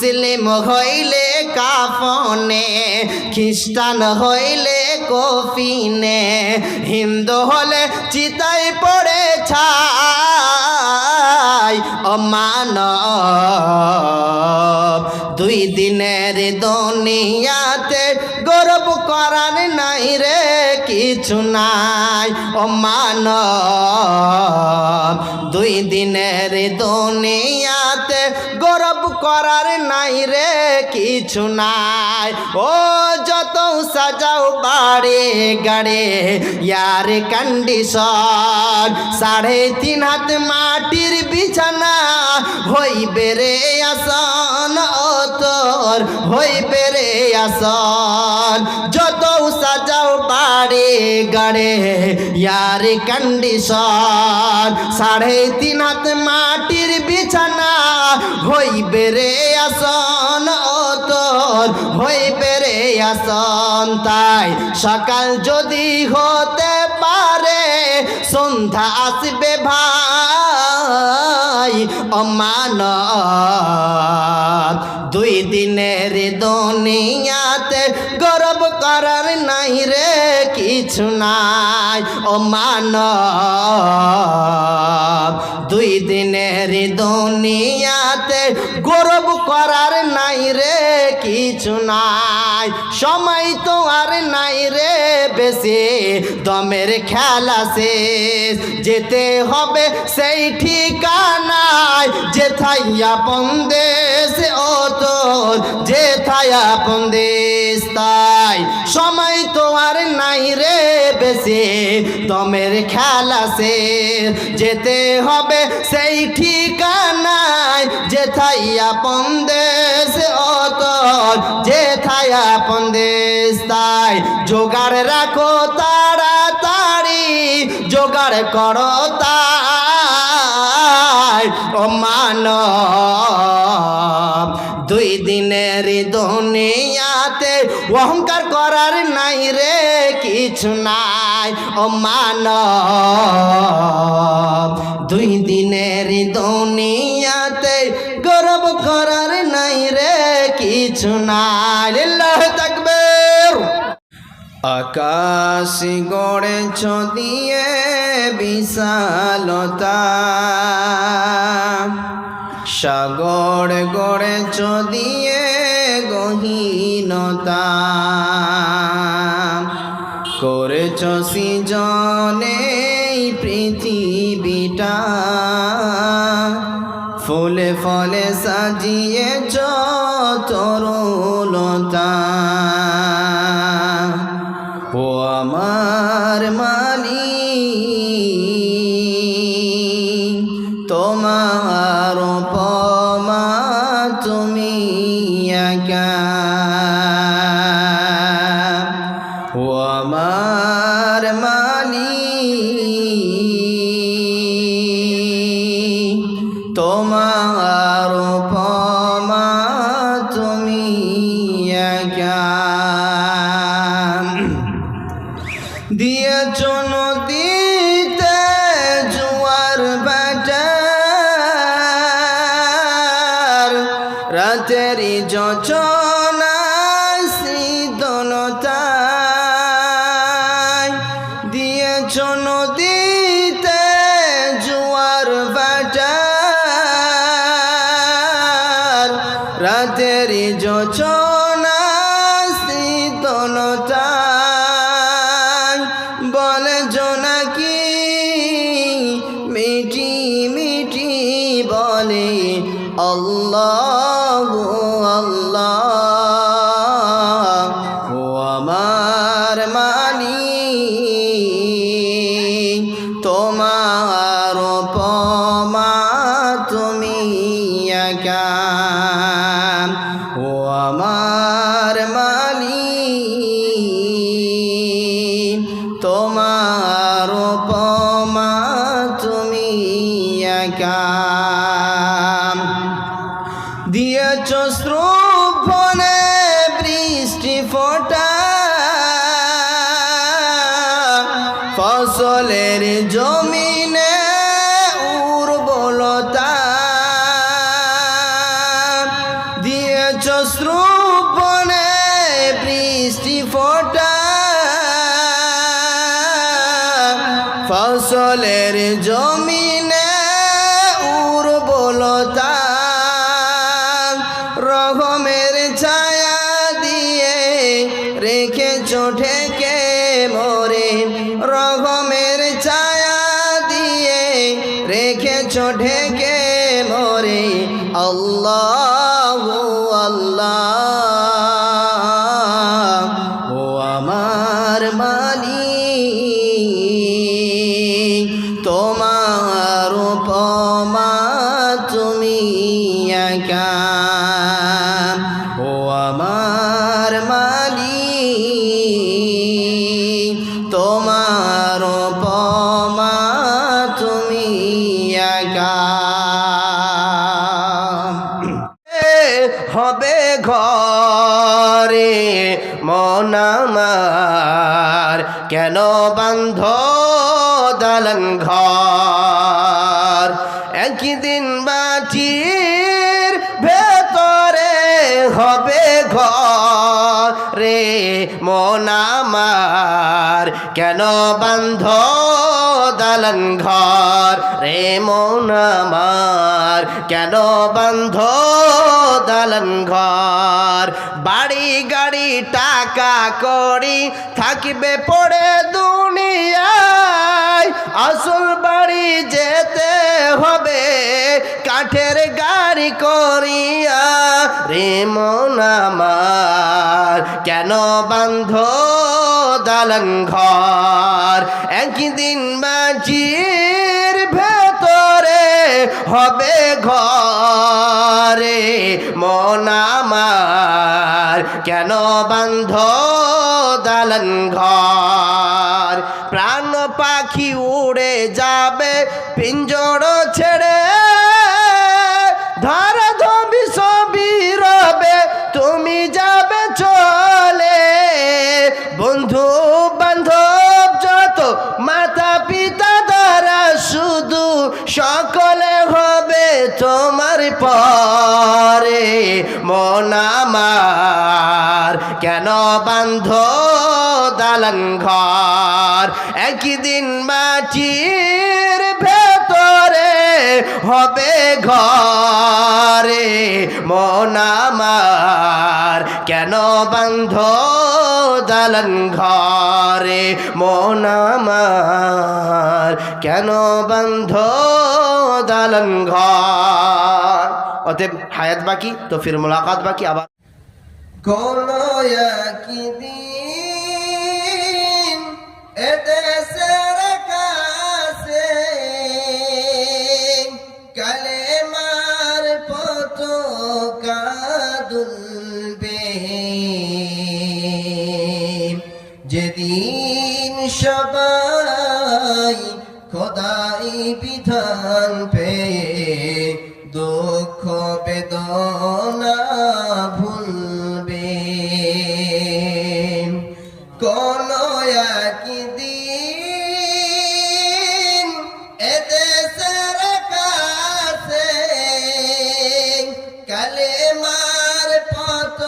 মুসলিম হইলে কাফনে, খ্রিস্টান হইলে কফিনে। হিন্দু হলে চিতাই পড়ে ছাই। অমানব, দুই দিনের দুনিয়াতে গৌরব করার নাই রে কিছু নাই। অমানব, দুই দিনের গৌরব করার নাই রে কিছু নাই। ও সাজাও বাড়ি গাড়ে, ইয়ার কন্ডিশন সাড়ে তিন হাত মাটির বিছানা, হইবে রে আসন ও তোর হইবে রে আসন। যত সাজাও বাড়ি গাড়ে, ইয়ার কন্ডিশন সাড়ে তিন হাত মাটির বিছানা, হইবে রে আসন ও তোর হইবে রে আসন। তাই সকাল যদি হতে পারে, সন্ধ্যা আসবে ভাই। অমান দুই দিনের দুনিয়াতে গৌরব করার নাই রে, কিছু নাই। অমান দুই দিনের দুনিয়াতে গৌরব করার নাই রে কিছু নাই। সময় তো আর নাই রে বেশি, দমের খেলা শেষ। যেতে হবে সেই ঠিকানায় যেথাই আপন দেশ ও তোর যেথাই আপন দেশ তাই। সময় তো আর নাই রে বেশি, দমের খেলা শেষ। যেতে হবে সেই ঠিকানায় যেথাই আপন দেশ ও আপন দেশ, তাই জোগাড় রাখো তাড়াতাড়ি, জোগাড় করো তাই। ও মানব, দুই দিনের দুনিয়াতে অহংকার করার নাই রে, কিছু নাই। ও মানব, দুই দিনের দুনিয়াতে গৌরব করার নাই রে, কিছু নাই। আকাশ গড়েছ দিয়ে বিশালতা। সাগর গড়েছ দিয়ে গহীনতা। করেছ সৃজনে পৃথিবীটা। ফুলে ফলে সাজিয়েছ দিয়েছ শ্রুভনে বৃষ্টি ফোটা। ফসলের জমিনে উর্বরতা। দিয়ে শ্রুপনে বৃষ্টি ফোটা। ফসলের জমিনে রেখে কে মরে আল্লাহ আল্লাহ। মন আমার কেন বন্ধ দালন ঘর? একদিন বাটির ভেতরে হবে ঘরে। মন আমার কেন বন্ধ দালন ঘর? রে মন আমার কেন বন্ধ দালন ঘর? বাড়ি করি থাকবে পড়ে দুনিয়ায়। আসল বাড়ি যেতে হবে, কাঠের গাড়ি করিয়া রে আমার। কেন বান্ধ দালন ঘর? একদিন বাজির ভেতরে হবে ঘরে মন আমার। কেন বন্ধ দালন ঘর? প্রাণ পাখি উড়ে যাবে পিঞ্জড় ছেড়ে। ধারা ধবি সবই রবে, তুমি যাবে চলে। বন্ধু বান্ধব যত, মাতা পিতা দ্বারা শুধু সকলে হবে তোমার পরে। মন আমার কেন বান্ধ দালান ঘর? একদিন মাটির ভেতরে হবে ঘরে মন আমার। কেন বন্ধ দালন ঘরে মন আমার? কেন বন্ধ দালন ঘর? অতএব হায়াত বাকি তো ফির মোলাকাত বাকি, আবার কোনো একদিন কালেমার পত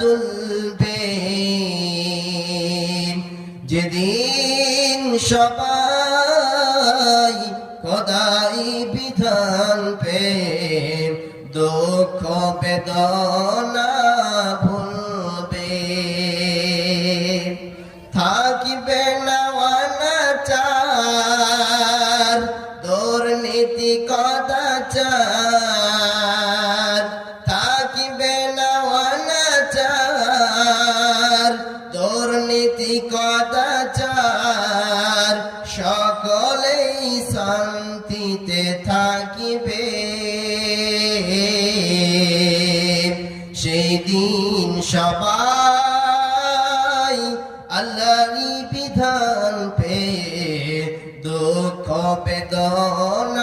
দুলবে যেদিন সবাই খোদাই বিধান পে দুঃখ বেদনা শান্তিতে থাকিবে। সেই দিন সবাই আল্লাহরই বিধান পেয়ে দুঃখ বেদনা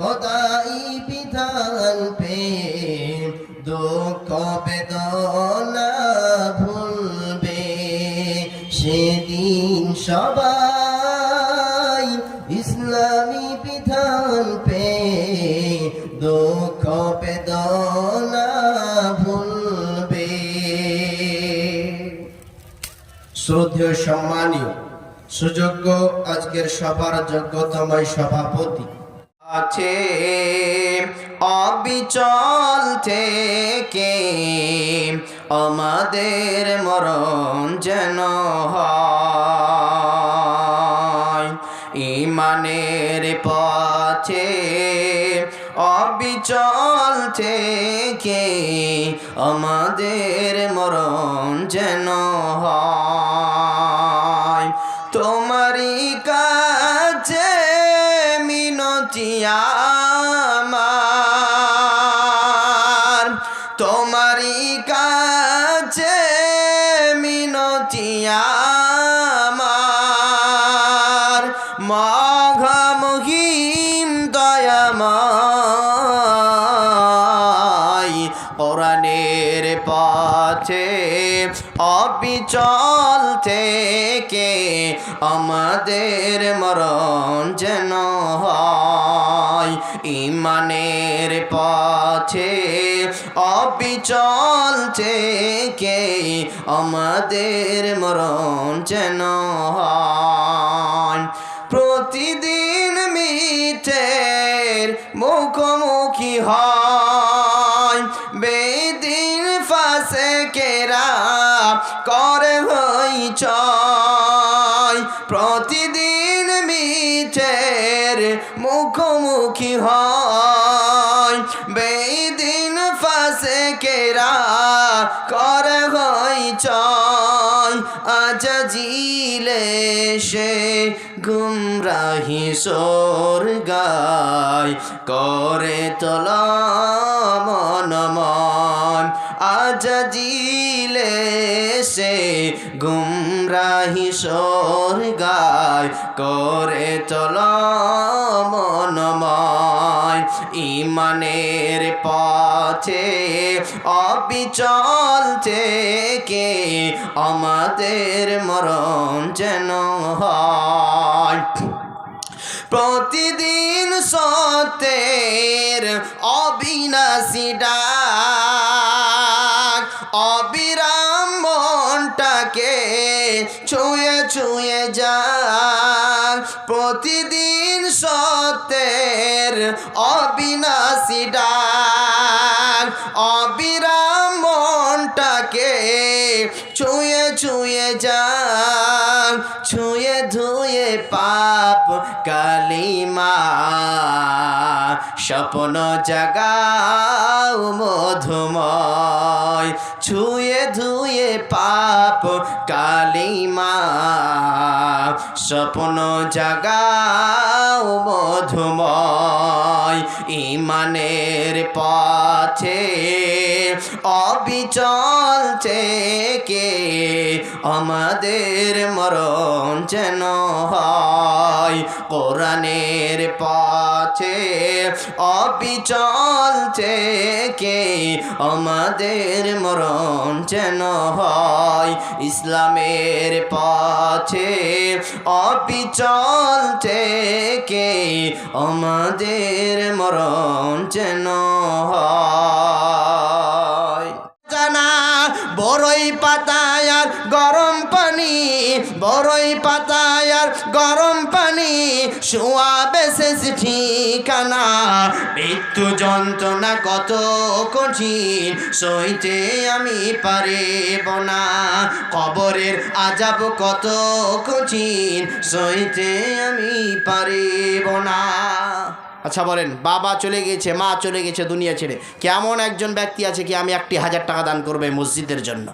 খোদাই বিধান পে দুঃখ, বেদনা ভুলবে। সেদিন সবাই ইসলামী বিধান পে দুঃখ, বেদনা ভুলবে। শ্রদ্ধেয় সম্মানীয়, সুযোগ্য আজকের সবার যোগ্যতময় সভাপতি আছে অবিচল থেকে আমাদের মরণ যেন ইমানের পথে অবিচল থেকে আমাদের মরণ যেন হয়। অবিচল থেকে আমাদের মরণ যেন হয়। ইমানের পথে অবিচল থেকে আমাদের মরণ যেন হয়। প্রতিদিন মিঠের মুখোমুখি হয়। কেরা করে হই চয় আজ জিলে সে গুমরাহি সোর গায়, করে তোলা মন মন, আজ জিলে সে গুমরাহি সোর গায়, করে তোলা ইমানের পথে অবিচল থেকে আমাদের মরণ যেন প্রতিদিন সতের অবিনাশী ডাক, অবিরাম মনটাকে ছুঁয়ে ছুঁয়ে যাক। প্রতিদিন সত্যের অবিনাশী ডাক। অবিরাম মনটাকে ছুঁয়ে ছুঁয়ে যাক, ছুঁয়ে ধুয়ে পাপ কালিমা। স্বপ্ন জাগাও মধুময়, ছুঁয়ে ধুয়ে পাপ কালিমা। স্বপ্ন জাগাও মধুময় ইমানের পথে। অবিচল থেকে আমাদের মরণ যেন হয়। কোরআনের পথে অবিচল থেকে আমাদের মরণ যেন হয়। ইসলামের পথে অবিচল থেকে আমাদের মরণ যেন হয়। গরম পানি শোয়াবে শেষ ঠিকানা। মৃত্যু যন্ত্রণা কত কঠিন, সইতে আমি পারিব না। কবরের আজাব কত কঠিন, সইতে আমি পারিব না। আচ্ছা বলেন, বাবা চলে গেছে মা চলে গেছে দুনিয়া ছেড়ে। কেমন একজন ব্যক্তি আছে কি আমি একটি হাজার টাকা দান করবে মসজিদের জন্য?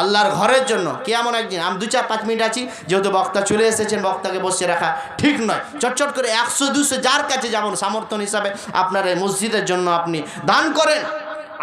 আল্লাহর ঘরের জন্য। কেমন একজন? আমি দু চার পাঁচ মিনিট আছি, যেহেতু বক্তা চলে এসেছেন, বক্তাকে বসে রাখা ঠিক নয়। চটচট করে একশো, দুশো, যার কাছে যেমন সামর্থন হিসাবে আপনার এই মসজিদের জন্য আপনি দান করেন।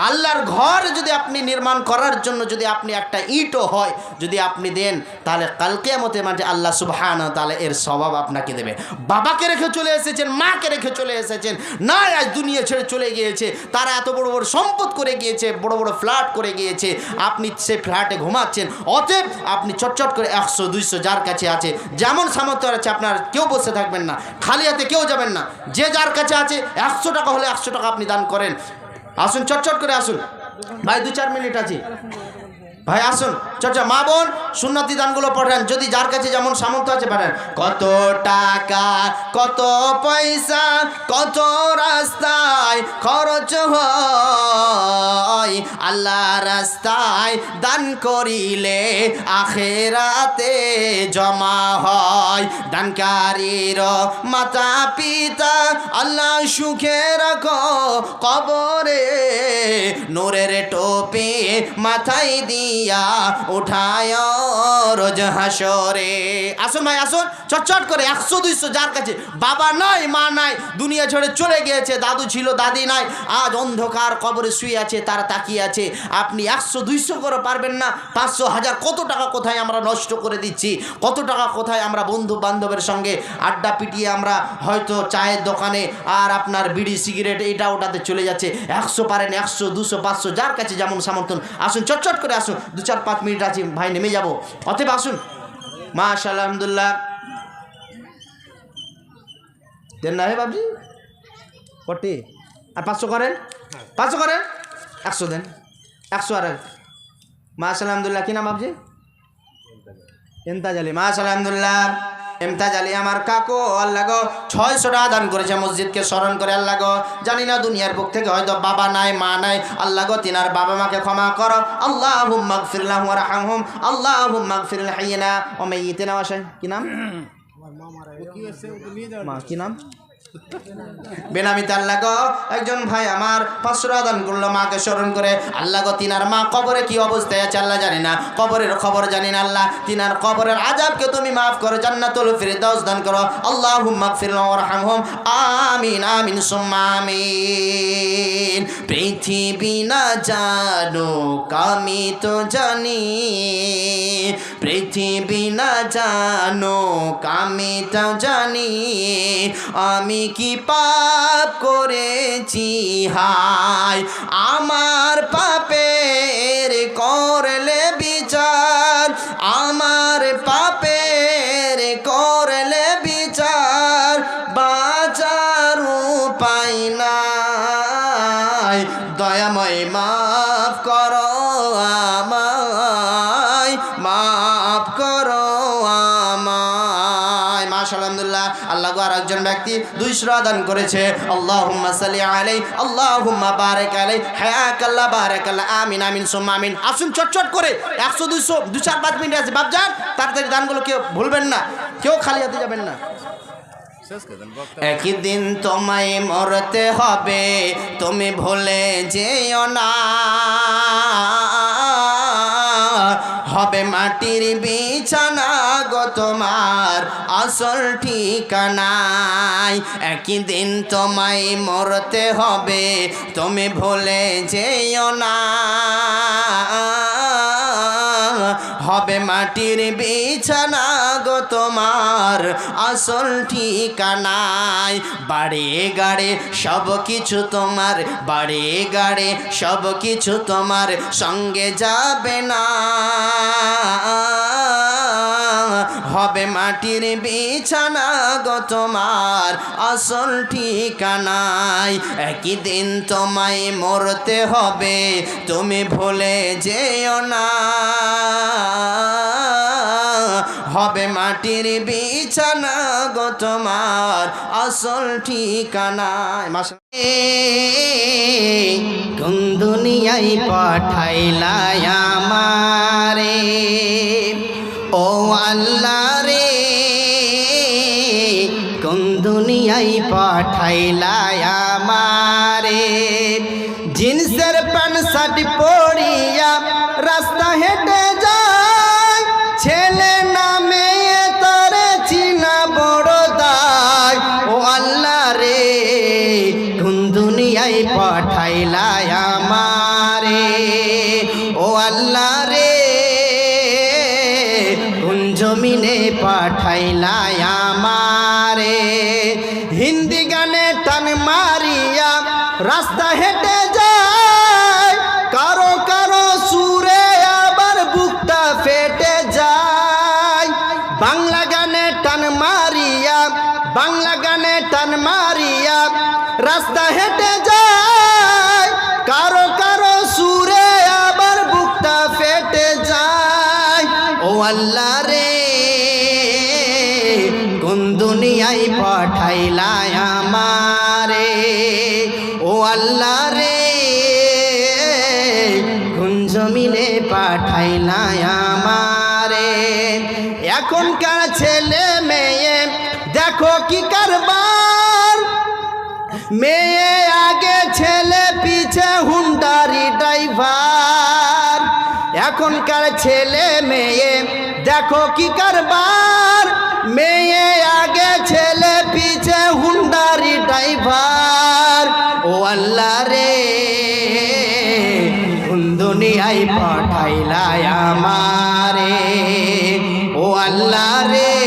আল্লাহর ঘর যদি আপনি নির্মাণ করার জন্য যদি আপনি একটা ইটও হয়, যদি আপনি দেন, তাহলে কালকে মতে মানে আল্লাহ সুবহান তাহলে এর স্বভাব আপনাকে দেবে। বাবাকে রেখে চলে এসেছেন, মাকে রেখে চলে এসেছেন না আজ দুনিয়া ছেড়ে চলে গিয়েছে, তারা এত বড় বড় সম্পদ করে গিয়েছে, বড় বড় ফ্ল্যাট করে গিয়েছে, আপনি সে ফ্ল্যাটে ঘুমাচ্ছেন, অতএব আপনি চটচট করে একশো, দুইশো যার কাছে আছে, যেমন সামর্থ্য আছে, আপনার কেউ বসে থাকবেন না, খালি হাতে কেউ যাবেন না, যে যার কাছে আছে, একশো টাকা হলে একশো টাকা আপনি দান করেন আসুন চটচট করে আসুন। ভাই দু চার মিনিট আছে। ভাই, আসুন। চর্চা মা বোন, সুন্নতি দানগুলো পাঠান যদি যার কাছে যেমন সামর্থ্য আছে পাঠান কত টাকা, কত পয়সা, কত রাস্তায় খরচ হয়। আল্লাহ রাস্তায় দান করিলে আখেরাতে জমা হয়। দানকারীর মাতা পিতা আল্লাহ সুখে রাখো কবরে। নূরের টোপে মাথায় দিয়া উঠায়, রোজ হাসরে। আসুন ভাই, আসুন। চটচট করে একশো, দুইশো যার কাছে। বাবা নাই, মা নাই, দুনিয়া ছেড়ে চলে গিয়েছে, দাদু ছিল, দাদি নাই। আজ অন্ধকার কবরে শুয়ে আছে, তারা তাকিয়ে আছে। আপনি একশো, দুইশো করে পারবেন না, পাঁচশো, হাজার, কত টাকা কোথায় আমরা নষ্ট করে দিচ্ছি? কত টাকা কোথায় আমরা বন্ধু বান্ধবের সঙ্গে আড্ডা পিটিয়ে আমরা হয়তো চায়ের দোকানে আর আপনার বিড়ি, সিগারেট, এটা ওটাতে চলে যাচ্ছে। একশো পারেন, একশো, দুশো, পাঁচশো, যার কাছে যেমন সমর্থন আসুন, চটচট করে আসুন। দু চার পাঁচ মিনিট আছি ভাই, নেমে যাব। অতএব আসুন। মাশা আলহামদুলিল্লাহ। দেন না হে বাবজি? কটি আর পাঁচশো করেন? পাঁচশো করেন? একশো দেন। একশো আর মাশা আলহামদুলিল্লাহ। কী নাম বাবজি? এনতাজ আলী মাশাল আলহামদুলিল্লাহ। ইমতাজ আলী আমার কাকু আল্লাহ গো ছয়শো টাকা দান করেছে মসজিদকে স্মরণ করে আল্লাহ গো। জানি না দুনিয়ার বুক থেকে হয়তো বাবা নাই মা নাই। আল্লাহ গো তিনার বাবা মাকে ক্ষমা করো। আল্লাহ হুম মাগফিরলাহ রাহামহুম। আল্লাহ হুম মাগফিরুল হাইয়িনা ও মাইয়িতিনা ওয়া আসে কি নাম মা কি নাম? বেনামিতে আল্লাহ গো একজন ভাই আমার পাঁচশো টাকা দান করল, মাকে স্মরণ করে, আল্লাহ গো, তিনার মা কবরে কি অবস্থায় আছে আল্লাহ জানি না, কবরের খবর জানি না আল্লাহ, তিনার কবরের আজাবকে তুমি মাফ করো, জান্নাতুল ফিরদাউস দান করো, আল্লাহুম্মা গফির লাহুম ওয়ারহামহুম আমিন আমিন, সুম্মা আমিন। পৃথিবী না জানুক, আমি তো জানি, পৃথিবী না জানুক, আমি তো জানি, আমি কি পাপ করেছি? হায় আমার পাপের ব্যক্তি দুইশো দান করেছে। আল্লাহ সালি আলাই আল্লাহ বারেক আলাই হ্যাক আল্লাহ বারেক আল্লাহ আমিন আমিন, সোম্মা আমিন। আসুন চটচট করে একশো, দুইশো দু চার পাঁচ মিনিট আছে। বাপজান, তাড়াতাড়ি দানগুলো কেউ ভুলবেন না, কেউ খালি হাতে যাবেন না। একদিন তোমায় মরতে হবে, তুমি ভুলে যেও না। হবে মাটির বিছানা তোমার আসল ঠিকানায়। একদিন তোমায় মরতে হবে, তুমি ভুলে যেও না। হবে মাটির বিছানা গো তোমার আসল ঠিকানায়। বাড়ে গাড়ে সব কিছু তোমার, বাড়ে গাড়ে সব কিছু তোমার সঙ্গে যাবে না। হবে মাটির বিছানা গো তোমার, আসল ঠিকানায়। একই দিন তোমায় মরতে হবে, তুমি ভুলে যেও না। হবে মাটির বিছানা গো তোমার, আসল ঠিকানায়। কোন দুনিয়ায় পাঠাইলাই আমারে। ও আল্লাহ রে কোন দুনিয়ায় পাঠাইলাই আমারে? জিন্সের প্যান্ট শার্ট পরিয়া রাস্তা হেঁটে যায়, কারও কারও সুরে আবার বুকটা ফেটে যায়। ও আল্লাহ রে, কোন দুনিয়ায় পাঠাইলাই আমারে? ও আল্লাহ রে, কোন জমিনে পাঠাইলাই আমারে? এখনকার ছেলে মেয়ে, দেখো কি কারবার মেয়ে আগে ছেলে, পিছে হুন্ডারি ড্রাইভার। এখনকার ছেলে মেয়ে, দেখো কি কারবার। মেয়ে আগে ছেলে, পিছে হুন্ডারি ড্রাইভার। ও আল্লাহ রে দুনিয়ায় পাঠাইলাই আমারে। ও আল্লাহ রে।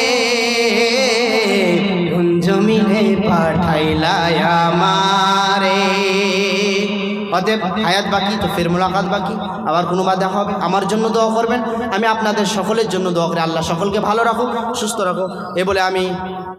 অতএব হায়াত বাকি, তো ফের মোলাকাত বাকি। আবার কোনো বার দেখা হবে? আমার জন্য দোয়া করবেন? আমি আপনাদের সকলের জন্য দোয়া করি। আল্লাহ সকলকে ভালো রাখুক, সুস্থ রাখো এ বলে আমি